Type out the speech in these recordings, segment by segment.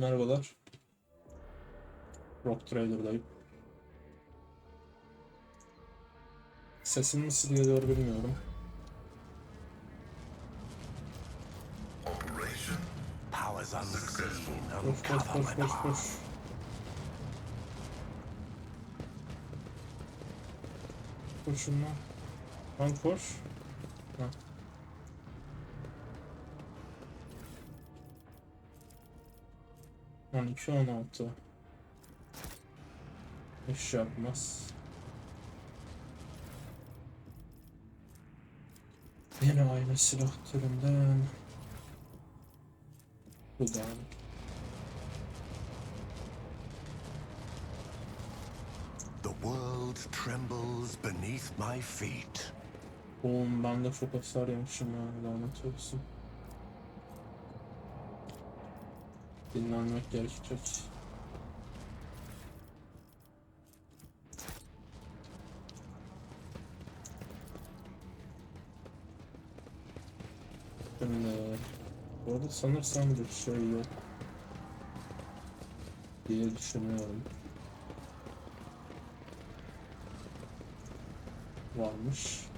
Merhabalar. Rock Trader'dayım. Sesim nasıl geliyor bilmiyorum. Koş koş koş koş koş. Koşun lan. Lan koş. 12 16 Hiç yapmaz. Yine aynı silah türünden. Bu The world trembles beneath my feet. Oğlum ben de çok hasar yemişim ya lanet olsun. Dinlenmek gerekecek. Şimdi bu arada sanırsam bir şey yok diye düşünüyorum. Varmış.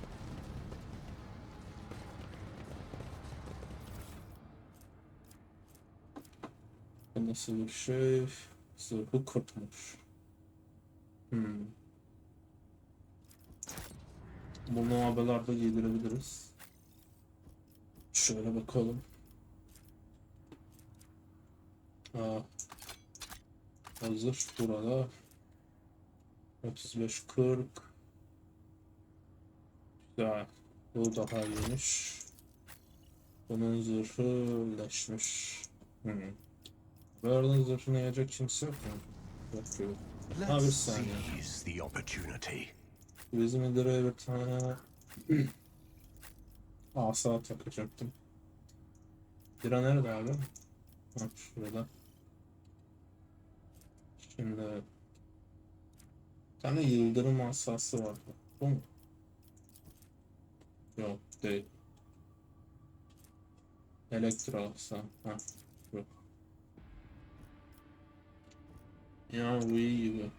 Bu nasıl bir şey? Zırhı kurtmuş. Hmm. Bunu abilarda giydirebiliriz. Şöyle bakalım. Aa. Hazır burada. 35 40 Güzel. Bu daha iyiymiş. Bunun zırhı leşmiş. Hmm. Böyle zırhını yiyecek kimse yok mu? Yok yok. Ha bir saniye. seize the opportunity. Bizim idare bir tane asa takacaktım. Bira nerede abi? Ha şurada. Şimdi bir tane yıldırım asası vardı. Bu mu? Yok değil. Elektro asa. Ha bu iyi.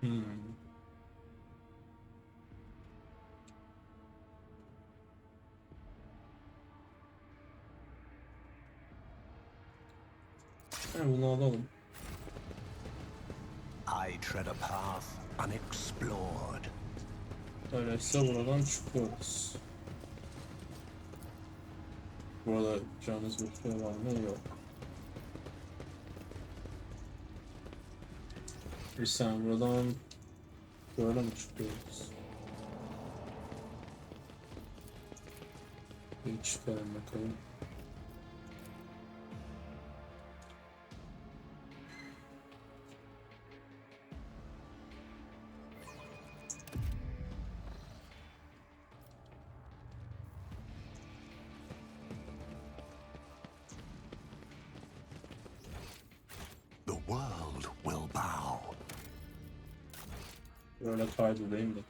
Hmm. Ha, bunu alalım. I tread a path unexplored. Öyleyse buradan çıkıyoruz. Burada yapacağımız bir şey var mı? Yok. Bir saniye buradan böyle mi çıkıyoruz? Bir çıkalım bakalım. Böyle kaydedeyim de.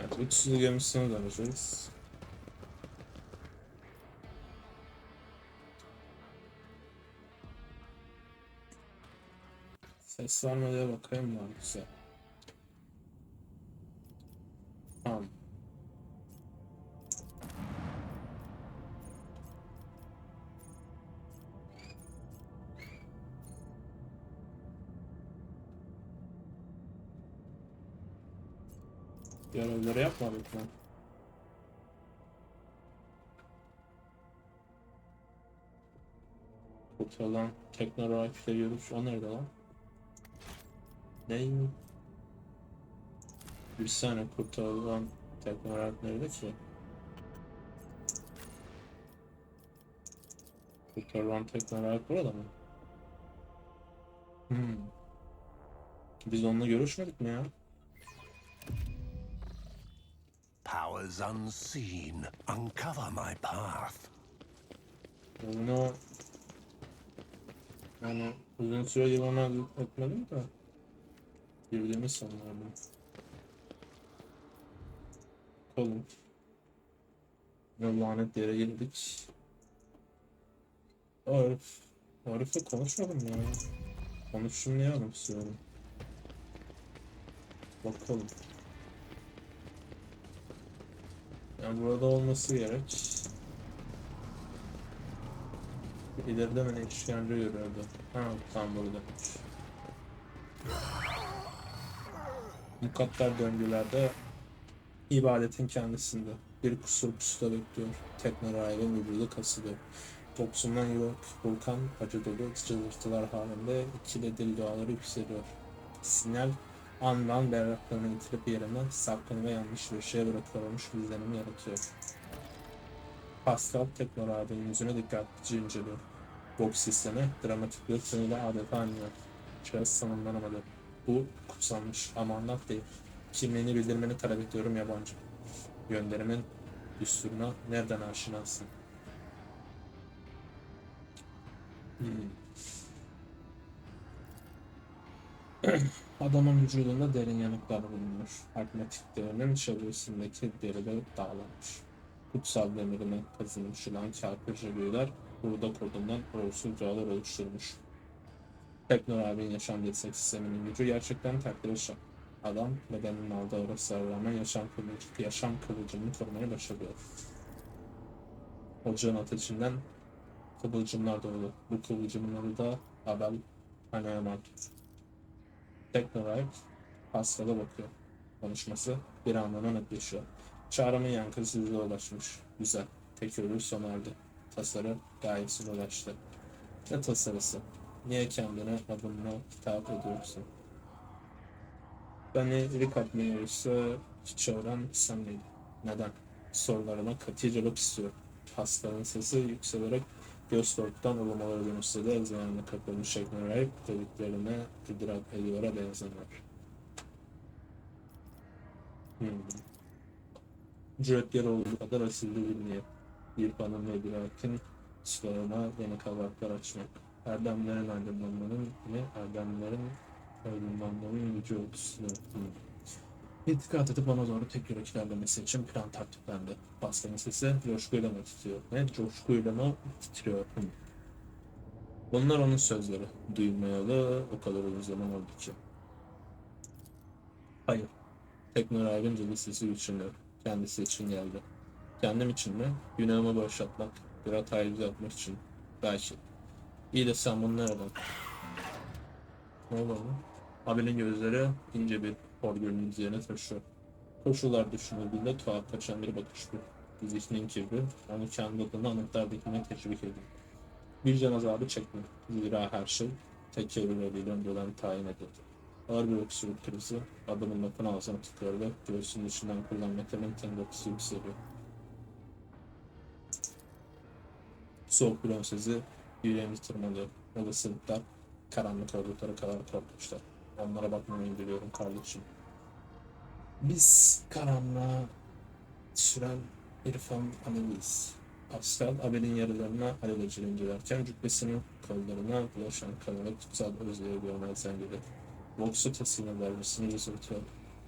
Evet, 300 gemisine döneceğiz. Ses vermeye bakayım lan güzel. Mı? Kurtulan Teknorite ile yürüyüş o nerede lan? Ne? Bir saniye kurtulan Teknorite nerede ki? Kurtulan Teknorite burada mı? Hmm. Biz onunla görüşmedik mi ya? Powers unseen uncover my path. Onu yani uzun süredir ona etmedim de girdiğimi sanıyorum. Bakalım. Ne lanet yere girdik. Arif. Arif'le konuşmadım ya. Konuşsun diye anımsıyorum. Bakalım. Yani burada olması gerek. İleride beni işkence görüyordu. Ha tam buradaymış. Mukadder döngülerde ibadetin kendisinde. Bir kusur pusuda bekliyor. Teknorayın vücudu kasılıyor. Toksundan yok vulkan acı dolu cızırtılar halinde ikili dil duaları yükseliyor. Sinyal andan berraklarını itirip yerine sapkın ve yanlış bir şeye bırakılmış izlenim yaratıyor. Pascal Teknor abinin yüzüne dikkatlice inceliyor. Box sistemi dramatik bir tınıyla adeta anlıyor. Şahıs sanımlanamadı. Bu kutsanmış ama anlat değil. Kimliğini bildirmeni talep ediyorum yabancı. Gönderimin düsturuna nereden aşinasın? Hmm. Adamın vücudunda derin yanıklar bulunuyor. Harpmatiklerinin çevresindeki deriler dağlanmış. Kutsal demirine kazınmış olan kâkırcı büyüler burada kodundan uğursuz dualar oluşturmuş. Teknor abinin yaşam destek sisteminin gücü gerçekten takdire şayan. Adam bedeninin aldığı arasına rağmen yaşam kılıcı, yaşam kılıcını korumaya başarıyor. Ocağın ateşinden kıvılcımlar dolu. Bu kıvılcımları da Abel Haneman. Teknorite Pascal'a bakıyor. Konuşması bir anlamda netleşiyor. Çağrımın yankısı yüze ulaşmış. Güzel. Tek ürün sona erdi. Tasarı gayesine ulaştı. Ne tasarısı? Niye kendine adımla hitap ediyorsun? Beni Rick yarışı çağıran sen? Neden? Sorularına katı cevap istiyor. Hastanın sesi yükselerek göz korkudan ulumaları dönüşse de ezberine kapılmış şekline dediklerine idrak ediyora benzemiyor. Hmm. Cüretleri olduğu kadar asildi bilmeye. Bir panın ve bir hakin sularına yeni kavaklar açmak. Erdemlerin aydınlanmanın ve erdemlerin aydınlanmanın gücü ölçüsünü. Hmm. İtikat edip ona doğru tek yürek ilerlemesi için plan taktiklendi. Pascal'ın sesi coşkuyla mı titriyor? Ne? Coşkuyla mı titriyor? Bunlar onun sözleri. Duymayalı o kadar uzun zaman oldu ki. Hayır. Teknor abin dili sesi güçleniyor. Kendisi için geldi. Kendim için mi? Günahımı bağışlatmak, bir hatayı düzeltmek için. Belki. İyi de sen bunu nereden? Ne oldu? Abel'in gözleri ince bir orgülün üzerine taşıyor. Koşullar düşünüldüğünde tuhaf kaçan bir bakış bu. Zihnin kirli, onu kendi adına anıtlar dikmeye teşvik ediyor. Bir can azabı çekme. Zira her şey tek kelimeyle önceden tayin edildi. Ağır bir öksürük krizi, adamın lafın ağzına tutuyor ve göğsünün içinden kullanma metalin temposu yükseliyor. Soğuk bir sesi yüreğimi tırmalıyor. Olasılıklar karanlık oldukları kadar korkmuşlar. Onlara bakmamayı diliyorum kardeşim. Biz karanlığa süren irfan analiz. Pascal Abel'in yaralarına alelacele incelerken cübbesinin kollarına bulaşan kanına kutsal özleri görmezden gelir. Vox'u teslim vermesini üzültüyor.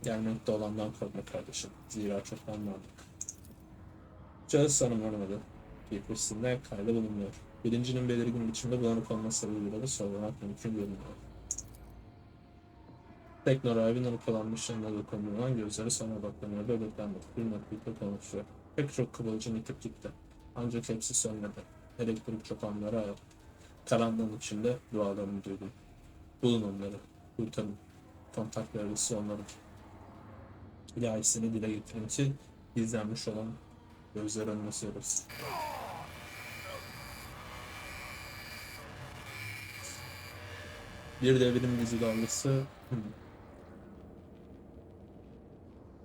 Gelmekte olandan korkma kardeşim. Zira çoktan vardık. Cağız tanımlanmadı. Giypresinde kayda bulunuyor. Birincinin belirgin biçimde bulanık olması sebebiyle de sorulamak mümkün görünüyor. Teknor abinin ırkalanmışlığına dokunduğundan gözleri sana odaklanıyor ve beklenmedik bir noktada konuşuyor. Pek çok kıvılcım yitip gitti. Ancak hepsi sönmedi. Elektrik çopanları ayrı. Karanlığın içinde dualarını duydum. Bulun onları. Kurtarın. Kontak vergisi onların. İlahisini dile getirin ki gizlenmiş olan gözler önüne sığırsın. Bir devrim dizi dalgası. Hmm.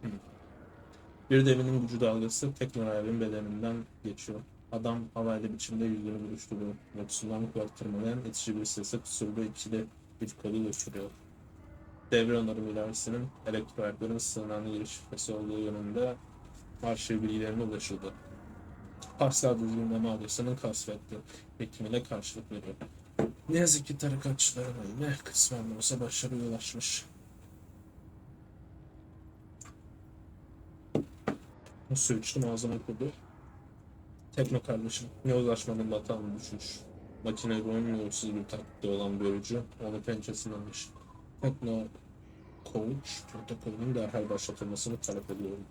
Hmm. Bir devinin gücü dalgası Teknorayev'in bedeninden geçiyor. Adam havayla biçimde yüzünü buruşturuyor. Yoksuldan kulaklarından itici bir sese kusurlu ikili bir kolu geçiriyor. Devre onarım ilerisinin elektroayakların sığınan giriş şifresi olduğu yönünde arşiv bilgilerine ulaşıldı. Parsel düzgünleme adresinin kasvetli hekimiyle karşılık veriyor. Ne yazık ki tarikatçıların eline kısmen de olsa başarıya ulaşmış. Su ağzıma kudu. Tekno kardeşim, yozlaşmanın batağına düşmüş. Makine yolsuz bir taktikte olan bölücü, onu pençesilemiş. Tekno Coach, protokolünün derhal başlatılmasını talep ediyorum.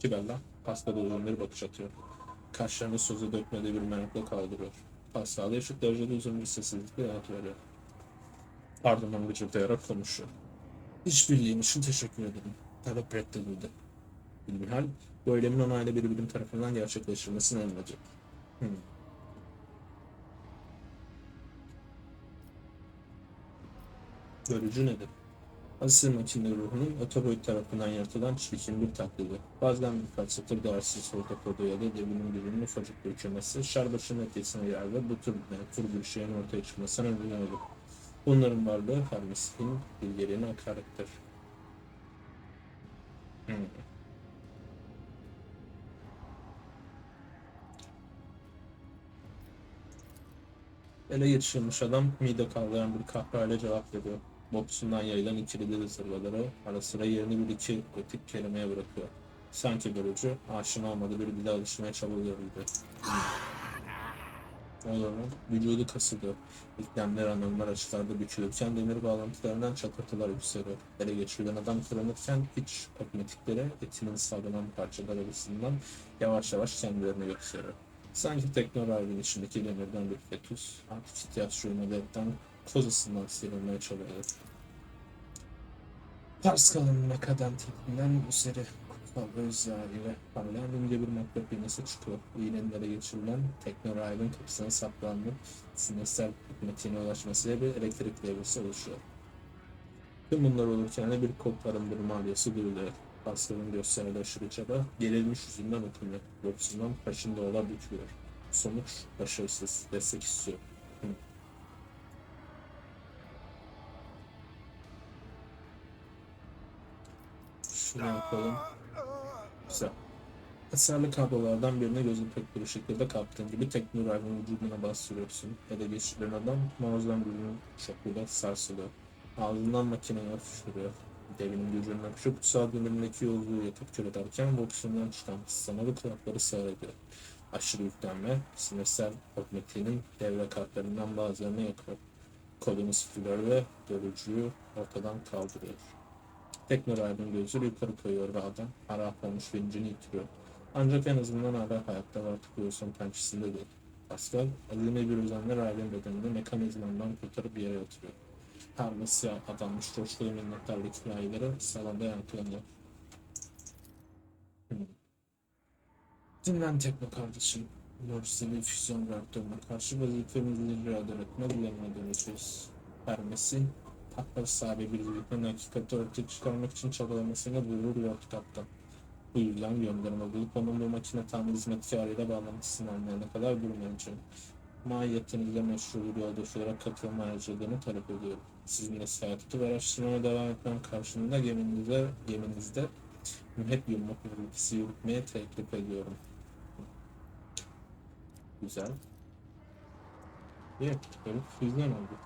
Kibella, pasta dolu bir bakış atıyor. Kaşlarını sözü dökmede bir merakla kaldırıyor. Pasta da eşit derecede uzun bir sessizlikle yanıt veriyor. Ardından gıcırdayarak konuşuyor. İşbirliğin için teşekkür ederim. Talep reddedildi. Bilmihal, bu eylemin onaylı bir bilim tarafından gerçekleştirilmesini emredecek. Hmm. Bölücü nedir? Asil makine ruhunun otoboid tarafından yaratılan çirkin bir taklidi. Bazen birkaç satır değersiz protokolda ya da devinim gücünün ufacık bir kümesi şarbaşın etkisine girer ve bu tür, tür bir şeyin ortaya çıkmasına neden olur. Bunların varlığı Hermes'in bilgeliğine hakarettir. Hmm. Ele geçirilmiş adam mide kavrayan bir kahpeyle cevap veriyor. Bopusundan yayılan ikili dil zırvaları ara sıra yerini bir iki gotik kelimeye bırakıyor. Sanki bölücü aşina olmadığı bir dile alışmaya çabalıyor gibi. O zaman vücudu kasılıyor. İklemler anormal açılarda bükülürken demir bağlantılarından çatırtılar yükseliyor. Ele geçirilen adam kıranırken iç kosmetiklere etinin sallanan parçalar arasından yavaş yavaş kendilerini gösteriyor. Sanki teknoralin içindeki demirden bir fetüs, artık ihtiyaç duymadıktan kozasından sıyrılmaya çalışıyor. Pascal'ın makadantetinden bu seri kutsal öz yağı ile ince bir makrep iğnesi çıkıyor. İğnenin ele geçirilen teknoralin kapısına saplanıp sinirsel hikmetine ulaşmasıyla bir elektrik devresi oluşuyor. Tüm bunlar olurken de bir kod arındırma maliyesi duyuluyor. Pascal'ın gösteride aşırı çaba gerilmiş yüzünden okunuyor. Boxundan kaşında ola bükülüyor. Sonuç başarısız. Destek istiyor. Hı. Şunu yapalım. Güzel. Hasarlı kablolardan birine gözün pek bir şekilde kaptığın gibi teknoralin vücuduna bastırıyorsun. Ele geçirilen adam mağazadan birinin şokuyla sarsılıyor. Ağzından makineye fışkırıyor. Devinin gücünün akışı kutsal dönemindeki yolculuğu yakıp kör ederken boxundan çıkan sanalı kulakları seyrediyor. Aşırı yüklenme, sinirsel kognitifinin devre kartlarından bazılarını yakıyor. Kolunu sıfırlıyor ve bölücüyü ortadan kaldırıyor. Teknoralin gözü yukarı koyuyor ve adam harap olmuş bilincini yitiriyor. Ancak en azından hala hayatta ve artık Wilson pençesinde değil. Pascal, azime bir özenle Riley'in bedenini mekanizmandan kurtarıp bir yere yatırıyor. Parması adanmış coşkulu minnettarlık hikayeleri salonda yankılanıyor. Dinlen Tekno kardeşim. Lordstein'in füzyon reaktörüne karşı vazifemizi icra etme dilemine döneceğiz. Hermes'in Hakkı sahibi bir zihnin hakikati ortaya çıkarmak için çabalamasına buyurur diyor kitapta. Bu yüzden gönderme bulup onun bu makine tamir hizmetkarıyla bağlantısını anlayana kadar durmayacağım. Mahiyetinizde meşru bir yoldaş olarak katılma harcadığını talep ediyorum. Sizinle seyahati ve araştırmaya devam etmem karşılığında geminizde, geminizde mühep yummak mülkisi yürütmeye teklif ediyorum. Güzel. İyi, böyle füzyon oldu.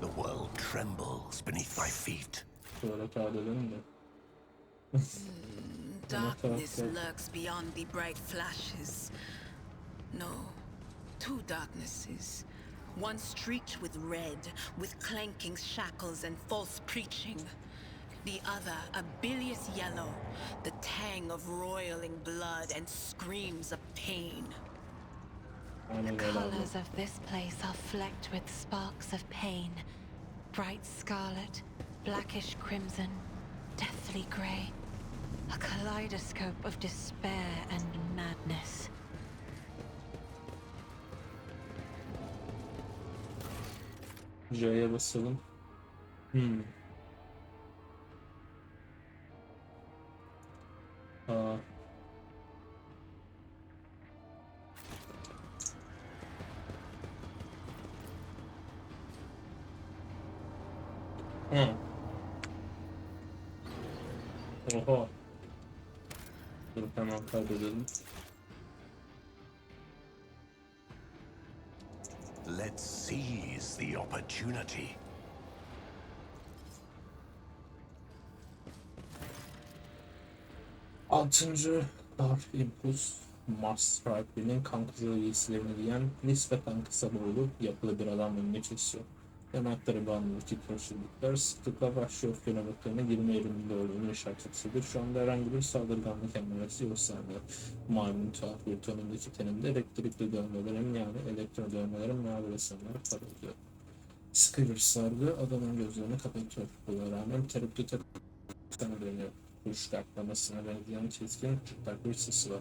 The world trembles beneath my feet. Şöyle kağıt edelim de. Darkness Okay. lurks beyond the bright flashes. No, two darknesses. One streaked with red, with clanking shackles and false preaching. The other a bilious yellow, the tang of roiling blood and screams of pain. The colors of this place are flecked with sparks of pain. Bright scarlet, blackish crimson, deathly gray. A kaleidoscope of despair and madness. J'ye basalım. Hmm. Aa. Altıncı Dark Impulse Mars Stripe'nin kan kızılı giysilerini giyen nispeten kısa boylu yapılı bir adam önüne kesiyor. Yanakları bağımlılık titreşimlikler sıklıkla başlıyor fenomenlerine girme eğiliminde olduğunu işaret etsidir. Şu anda herhangi bir saldırganlık emniyeti göstermiyor. Maymun tuhaf bir tonundaki teninde elektrikli dövmelerin yani elektro dövmelerin mavi resimleri parıldıyor. Sıkı bir adamın gözlerini kapatıyor. Buna rağmen tereddüte sana dönüyor. Kuş kaklamasına benzeyen keskin çıplak bir sesi var.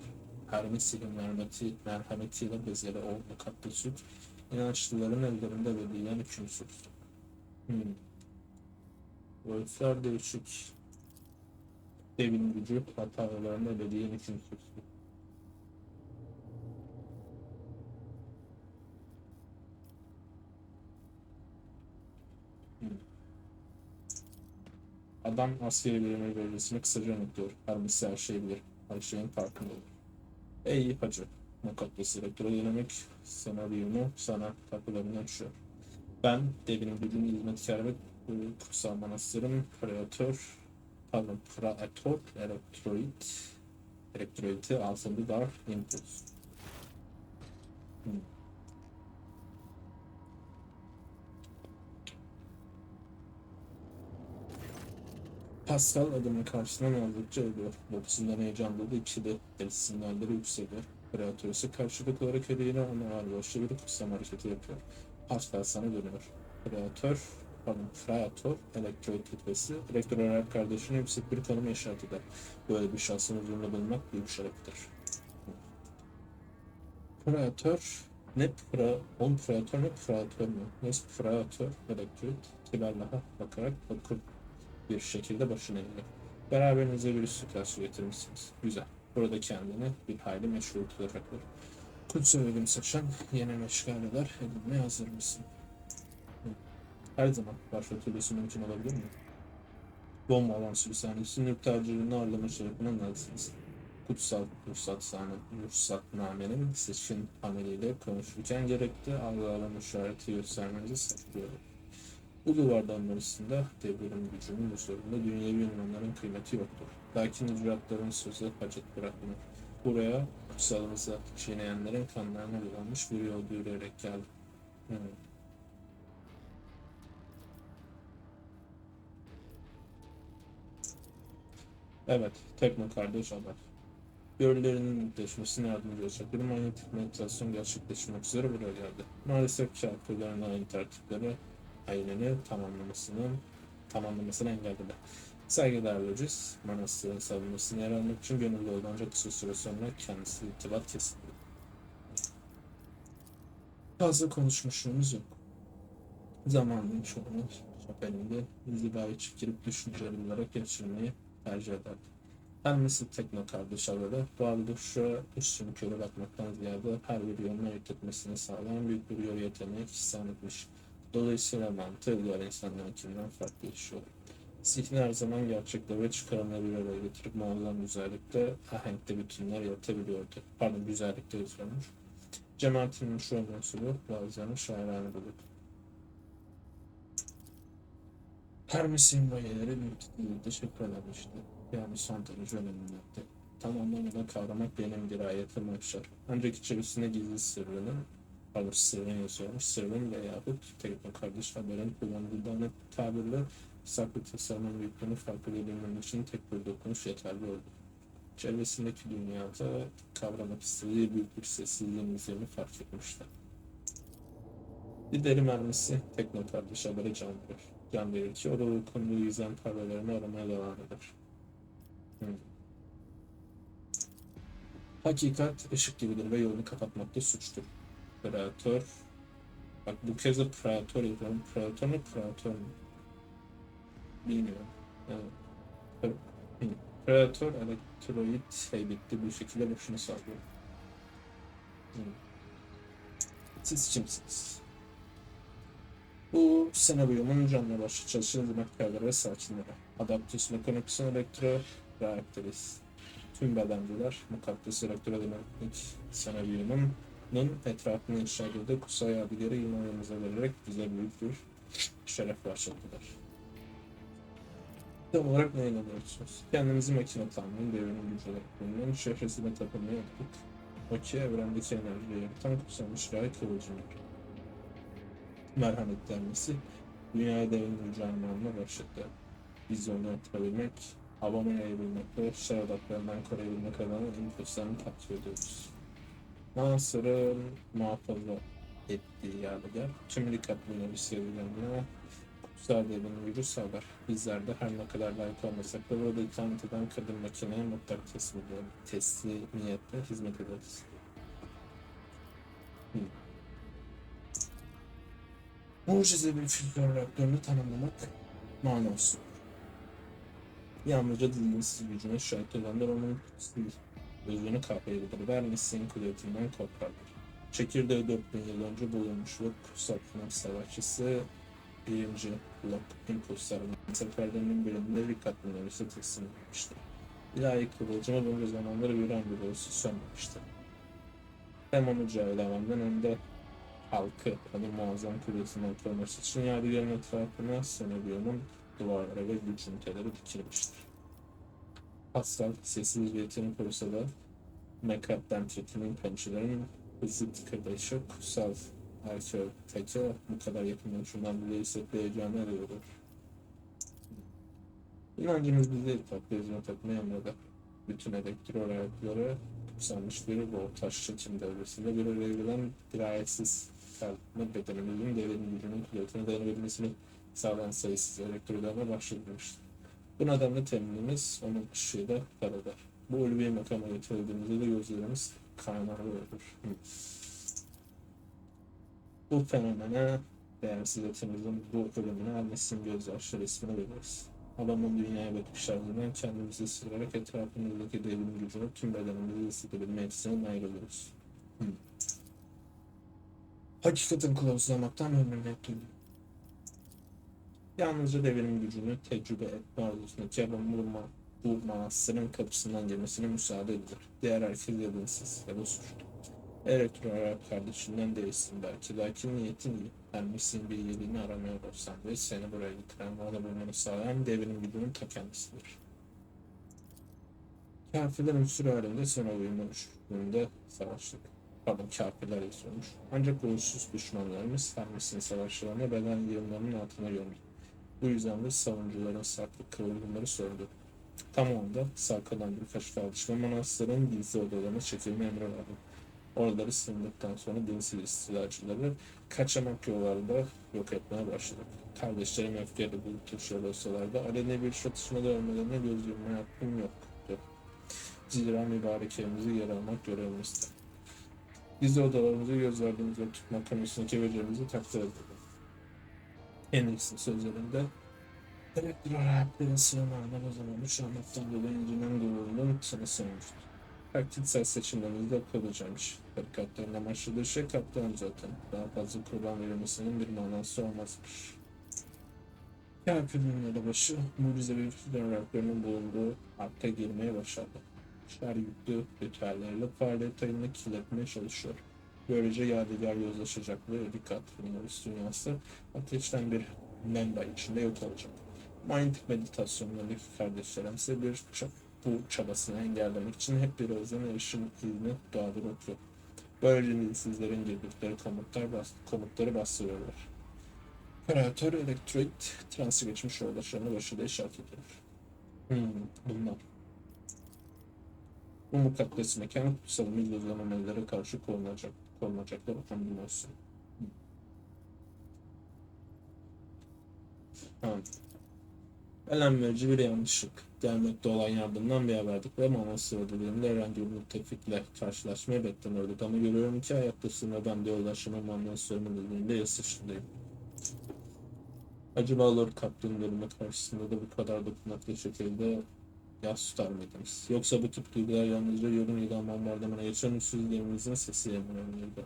Hermes'in merhameti, merhametiyle bezeli o mukaddes süt, inançlıların ellerinde belirleyen hükümsüz. Hmm. Boyutlar değişik. Devin gücü hatalarına belirleyen hükümsüz. Adam askeri birimi bölgesini kısaca anlatıyor. Hermesi her şeyi bilir. Her şeyin farkında olur. Ey hacı, mukaddes elektra denemek senaryonu sana kapılarını açıyor. Ben devinin gücünün hizmetkarı ve e, kutsal manastırın preatör, pardon, praetor, elektroid, elektroidi altında dar impuls. Hmm. Pascal adamın karşısından aldıkça ölüyor. Bokusundan heyecanladı ikisi de el sinyalleri yükseliyor. Predatör ise karşılıklı olarak ödeğine ona ağır başlı bir kutsam hareketi yapıyor. Pascal sana dönüyor. Predatör, pardon, Predator, elektroid titresi, elektronik kardeşine yüksek bir tanıma işaret eder. Böyle bir şansın huzurunda bulunmak büyük şereftir. Predatör, ne pra, on predatör ne predatör mü? Neyse predatör, elektroid, kiberlaha bakarak okur bir şekilde başına eğilir. Beraberinize bir karşı getirmişsiniz. Güzel. Burada kendini bir hayli meşhur tutacaktır. Kutsal ölüm saçan yeni meşgal eder. Edinmeye hazır mısın? Her zaman başlatılması mümkün olabilir mi? Bomba avansı bir sahnesi nükleerciliğini ağırlama şerefine narsınız. Kutsal ruhsat sahne, ruhsatnamenin seçkin ameliyle konuşurken gerekli algılama işareti göstermenizi saklıyorum. Bu duvardan arasında devlerin gücünün huzurunda dünyevi ünvanların kıymeti yoktur. Lakin icraatların sözü hacet bırakmıyor. Buraya kutsalımıza çiğneyenlerin kanlarına bulanmış bir yol yürüyerek geldim. Hmm. Evet, Tekno kardeş haber. Görülerinin netleşmesine yardımcı olacak bir manyetik meditasyon gerçekleşmek üzere buraya geldi. Maalesef şarkıların aynı tertipleri ayinini tamamlamasının tamamlamasını engelledi. Saygıdeğer Logis, manastırın savunmasını yer almak için gönüllü oldu ancak kısa süre sonra kendisi irtibat kesildi. Fazla konuşmuşluğumuz yok. Zamanın çoğunu sohbetinde inzivaya çekilip düşünceli olarak geçirmeyi tercih ederdi. Kendisi tekno kardeş haberi, varoluşa üstün körü bakmaktan ziyade her bir yolunu ayırt etmesini sağlayan büyük bir yol yeteneği ihsan etmiş. Dolayısıyla mantığı diğer insanlarınkinden farklı işiyor. Zihni her zaman gerçekle ve çıkarımla bir araya getirip muazzam güzellikte, ahenkte bütünler yaratabiliyordu. Pardon, güzellikte yazıyormuş. Cemaatinin şu mensubu bazılarını şairane bulur. Hermes'in bayileri büyük ihtimalle teşekkür edermişti. Yani son derece önemliydi. Tamamlamadan kavramak benim dirayetim açar. Ancak içerisinde gizli sırrının Pardon sırrını yazıyormuş. Sırrın veyahut tekno kardeş haberin kullanıldığı ana tabirle saklı tasarımın büyüklüğünü fark edebilmem için tek bir dokunuş yeterli oldu. Çevresindeki dünyada kavramak istediği büyük bir sessizliğin izlerini fark etmişti. Lideri mermisi tekno kardeş habere can verir. Can verir ki o da uykunlu yüzen parvelerini aramaya devam eder. Hmm. Hakikat ışık gibidir ve yolunu kapatmakta suçtur. Predator. Bak bu kez de Predator yazıyorum. Predator mu Predator mu? Bilmiyorum. Pre- Predator elektroid heybetli bir şekilde başını sallıyor. Siz kimsiniz? Bu senaryonun canlı başlı çalışan hizmetkarları ve sakinleri. Adaptus Mechanicson Elektro Reaktöris. Tüm bedenciler mukaddes elektrodinamik senaryonun Nun etrafını inşa edildi. Kutsal Yadigar'ı imanımıza vererek bize büyük bir şeref başlattılar. Tam olarak neye inanıyorsunuz? Kendimizi makine tahminin devrinin gücü olarak bulunan şehresine tapınmaya yaptık. O ki evrendeki enerjiyi yaratan kutsanmış ray kıvılcımdır. Merhamet denmesi dünyaya devrin gücü anlamına başladı. Vizyonu artırabilmek, havama yayabilmek ve şey odaklarından koruyabilmek adına impulslarını takip ediyoruz. Mansur'un muhafaza ettiği yadigar, tüm dikkatliğine bir sevgilenme kutsal devrimin gücü sağlar. Bizler de her ne kadar layık olmasak da burada ikamet eden kadın makineye mutlak. Teslimiyetle hizmet ederiz. Hmm. Mucizevi füzyon reaktörünü tanımlamak manası. Yalnızca dilinsiz gücüne şahit olanlar onun kutsal özünü kavrayabilir. Vermesinin kudretinden korkarlar. Çekirdeği 4000 yıl önce bulunmuş ve kutsal Pınar Savaşçısı birinci blok impulslarının seferlerinin birinde dikkat minörüsü teslim edilmişti. İlahi kıvılcımı bunca zamanları gören bir olsa sönmemişti. Hem onu cahil hem de halkı adı muazzam kudretinden koruması için yadigarın etrafına Senebiyo'nun duvarlara ve güç üniteleri dikilmiştir. Pascal sessiz bir yeteneği korusa da Mekap'tan Triton'un pençelerin hızlı tıkırdaşı kutsal Arkeoteke bu kadar yakın şundan bile hissettireceğini arıyordur. İnancımız bize hitap gözüne takmaya emreder. Bütün elektro reaktörü kutsanmış bir voltaj çekim devresiyle bir araya dirayetsiz kalbine bedenimizin devrenin gücünün kuvvetine dayanabilmesini sağlayan sayısız elektrolarla başlatılmıştır. Bu nedenle teminimiz onun ışığıyla paralel. Bu ulvi makama getirildiğimizde de gözlerimiz kaynarlıdır. Bu fenomene değersizletimizin bu ölümüne annesinin gözyaşları ismini veririz. Adamın dünyaya bakış tarzından kendimizi sıyırarak etrafımızdaki devrim gücünü tüm bedenimizi hissedebilme etkisine ayrılıyoruz. Hmm. Hakikatin kılavuzlamaktan gibi. Yalnızca devrim gücünü tecrübe etme arzusundaki adamın vurma, bu manastırın kapısından girmesine müsaade edilir. Diğer herkes yadınsız ya da suçlu. Elektro Arap kardeşinden değilsin belki. Lakin niyetin iyi. Vermişsin bir iyiliğini aramıyor olsan ve seni buraya getiren onu bulmanı sağlayan devrim gücünün ta kendisidir. Kafirler unsur halinde sonra oyun dönüşümünde savaştık. Pardon kafirler yazıyormuş. Ancak uğursuz düşmanlarımız Hermes'in savaşlarına beden yığınlarının altına gömdü. Bu yüzden de savunucuların saklı kıvılcımları söndü. Tam o anda sağ kalan birkaç kardeş ve manastırın gizli odalarına çekilme emri verdi. Oraları sınırdıktan sonra dinsiz istilacıları kaçamak yollarında yok etmeye başladık. Kardeşlerim öfkeyle bu tuşlar olsalar da aleni bir çatışmada ölmelerine göz yummaya hakkım yoktu. Zira mübarek evimizi yer almak görevimizdi. Gizli odalarımızı göz verdiğimiz ve tutmak konusundaki becerilerimizi takdir ederim. Hendrick'sin sözlerinde Elektro reaktörün sığınağına bozulmamış anlattan dolayı incinen gururunun sınısı olmuştu. Taktiksel seçimlerimizde kalacakmış. Tarikatların amaçladığı şey kaptan zaten. Daha fazla kurban verilmesinin bir manası olmazmış. Kafirlerin elebaşı mucizevi reaktörünün bulunduğu arka girmeye başladı. Şer yüklü ritüelleriyle faaliyet ayını kirletmeye çalışıyor. Böylece yadigar yozlaşacak ve dikkat Minorus dünyası ateşten bir memba içinde yok olacak. Mind meditasyonlarındaki kardeşlerim ise bir çap bu çabasını engellemek için hep bir özden erişim izni doğadır okuyor. Böylece dilsizlerin girdikleri komutlar bas komutları bastırıyorlar. Operatör elektroid transı geçmiş yoldaşlarını başarıda işaret ediyor. Hmm, bunlar. Bu mukaddes mekan kutsalımız gözlememelere karşı korunacak, korunacaklar hamdüm olsun. Tamam. Elem verici bir yanlışlık. Gelmekte olan yardımdan bir haberdik ve Manastır ödüllerinde herhangi bir müttefikle karşılaşmayı beklemiyorduk ama görüyorum ki hayattasın ve ben de yoldaşımın Manastır'ın ödülünde yasışındayım. Acaba Lord Captain durumu karşısında da bu kadar dokunaklı şekilde yas tutar mıydınız? Yoksa bu tip duygular yalnızca yorum idam bombardımana geçen ünsüzlerimizin sesiyle önemliydi?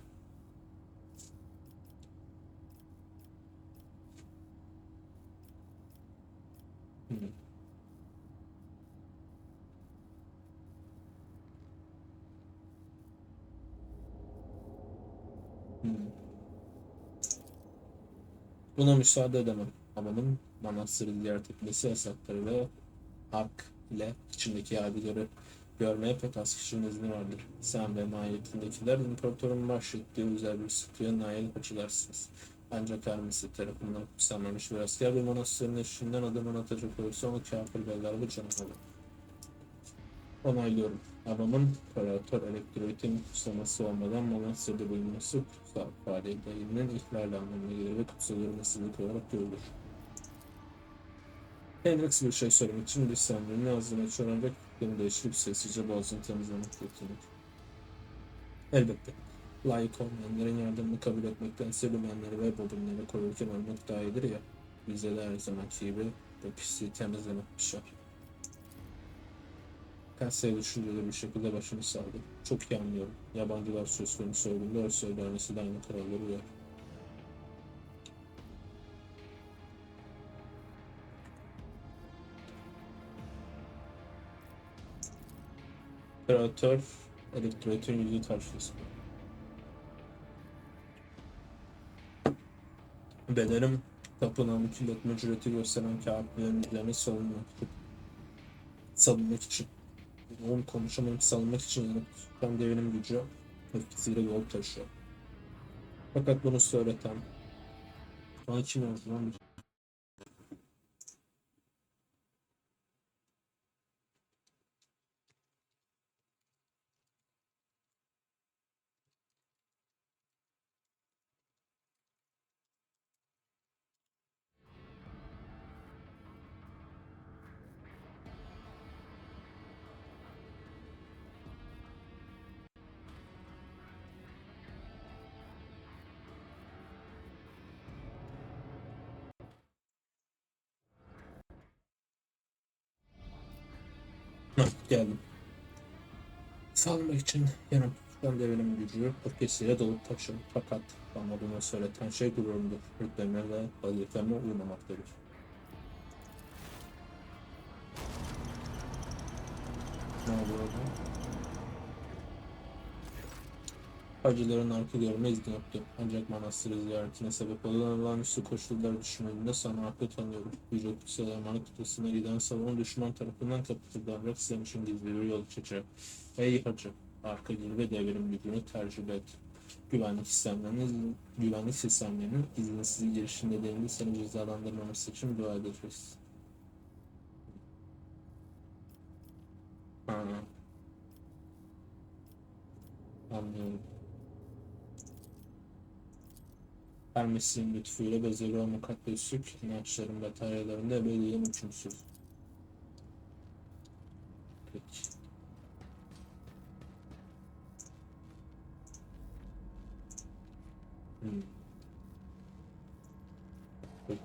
Hmm. Hmm. Buna müsaade edemem. Amanın manastırı ziyaret etmesi yasakları ve Ark ile içindeki abileri görmeye pek az kişinin izni vardır. Sen ve mahiyetindekiler imparatorun bahşettiği özel bir statüye nail açılarsınız. Ancak Hermes'i tarafından kutsanmamış bir asker bir manastırın eşiğinden adımını atacak olursa onu kafir beller ve canını alır. Onaylıyorum. Adamın operatör elektrolitin kutsaması olmadan manastırda bulunması kutsal faaliyetlerinin ihlali anlamına gelir ve kutsal olarak görülür. Hendrix bir şey söylemek için lisanlarını ağzına çorarak fikrini değiştirip sessizce boğazını temizlemek yetenek. Elbette. Layık olmayanların yardımını kabul etmektense lümenleri ve bobinleri korurken ölmek daha iyidir ya. Bize de her zamanki gibi bu pisliği temizlemek düşer. Kasya'ya düşünceli bir şekilde başını saldı. Çok iyi anlıyorum. Yabancılar söz konusu olduğunda o söylenmesi de aynı kararları uyar. Operatör elektrolitin yüzü karşısında. Bedenim tapınağını kirletme cüreti gösteren kağıtların üzerine salınmak, salınmak için. Oğlum konuşamadım salınmak için yanıp tutan devinin gücü etkisiyle yol taşıyor. Fakat bunu söyleten bana kim yazdı geldim. Salmak için yanıp tutan devinin gücü öfkesiyle dolup taşır. Fakat bunu söyleten şey gururumdur. Rütbeme ve vazifeme uymamaktadır. Hacıların arka görme izni yoktu. Ancak manastırı ziyaretine sebep olan olağanüstü koşullar düşünüldüğünde sana haklı tanıyorum. Yüce Kutsal Emanet Kutusu'na giden salon düşman tarafından kapatılarak sizin için gizli bir yol açacak. Ey hacı, arka gir ve devrim gücünü tercih et. Güvenlik sistemlerinin, güvenlik sistemlerinin izinsiz girişin nedeniyle seni cezalandırmaması için dua edeceğiz. Ha. Hermes'in lütfuyla bezeli o mukaddeslik inançların bataryalarında ebediyen hükümsüz. Peki. Hmm. Peki.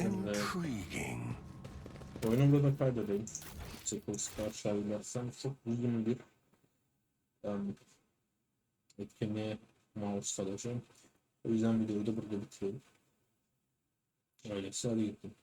Intriguing. Oyunu burada kaydedeyim. Çekilisi karşı ayrılarsam çok uzun bir um, etkinliğe maruz kalacağım. O yüzden videoyu da burada bitirelim. Öyleyse hadi gidelim.